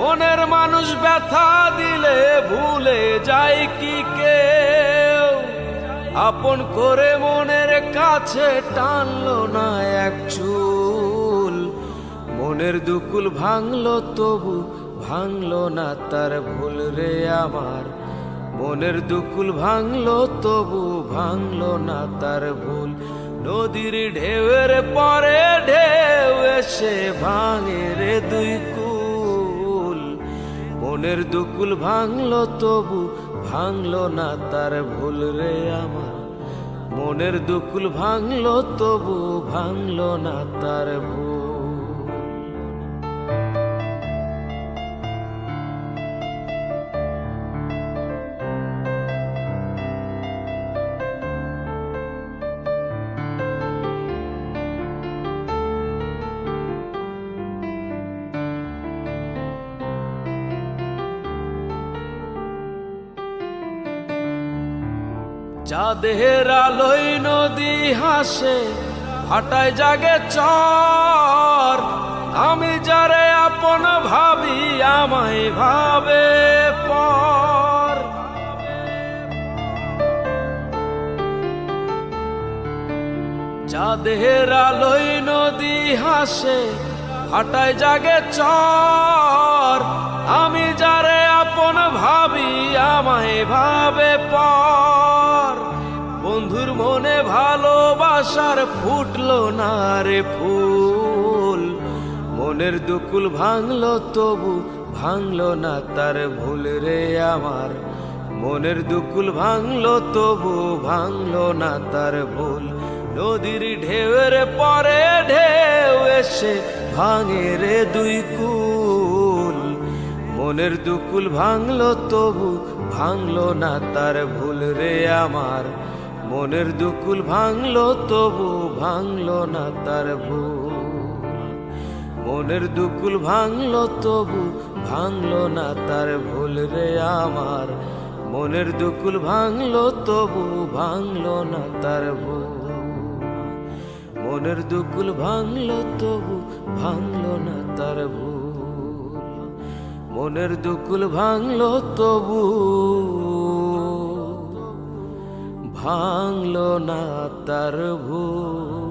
মনের মানুষ ব্যথা দিলে ভুলে যায় কি কেউ। আপন করে মনের কাছে টানলো না এক চুল। মনের দুকুল ভাঙলো, তবু ভাঙলো না তার ভুল রে আমার। মনের দুকুল ভাঙলো, তবু ভাঙলো না তার ভুল। নদীর ঢেউয়ের পরে ঢেউ এসে ভাঙে রে দুই কুল। মনের দুকুল ভাঙলো তবু ভাঙলো না তার ভুল রে আমার। মনের দুকুল ভাঙলো তবু ভাঙলো না তার ভুল। চাঁদের আলোয় নদী হাসে, ভাটায় জাগে চর। আমি যারে আপন ভাবি, আমায় ভাবে পর। চাঁদের আলোয় নদী হাসে, ভাটায় জাগে চর। আমি যারে আপন ভাবি, আমায় ভাবে পর। বন্ধুর মনে ভালোবাসার ফুটলো না রে ফুল। মনের দুকুল ভাঙলো, তবু ভাঙলো না তার ভুল রে আমার। মনের দুকুল ভাঙলো, তবু ভাঙলো না তার ভুল। নদীর ঢেউয়ের পরে ঢেউ এসে ভাঙে রে দুই কুল। মনের দুকুল ভাঙলো, তবু ভাঙলো না তার ভুল রে আমার। মনের দুকুল ভাঙলো, তবু ভাঙলো না তার ভুল। মনের দুকুল ভাঙলো, তবু ভাঙলো না তার ভুল রে আমার। মনের দুকুল ভাঙলো, তবু ভাঙলো না তার ভুল। মনের দুকুল ভাঙলো, তবু ভাঙলো না তার ভুল। মনের দুকুল ভাঙলো, তবু ভাঙলো না তার ভুল।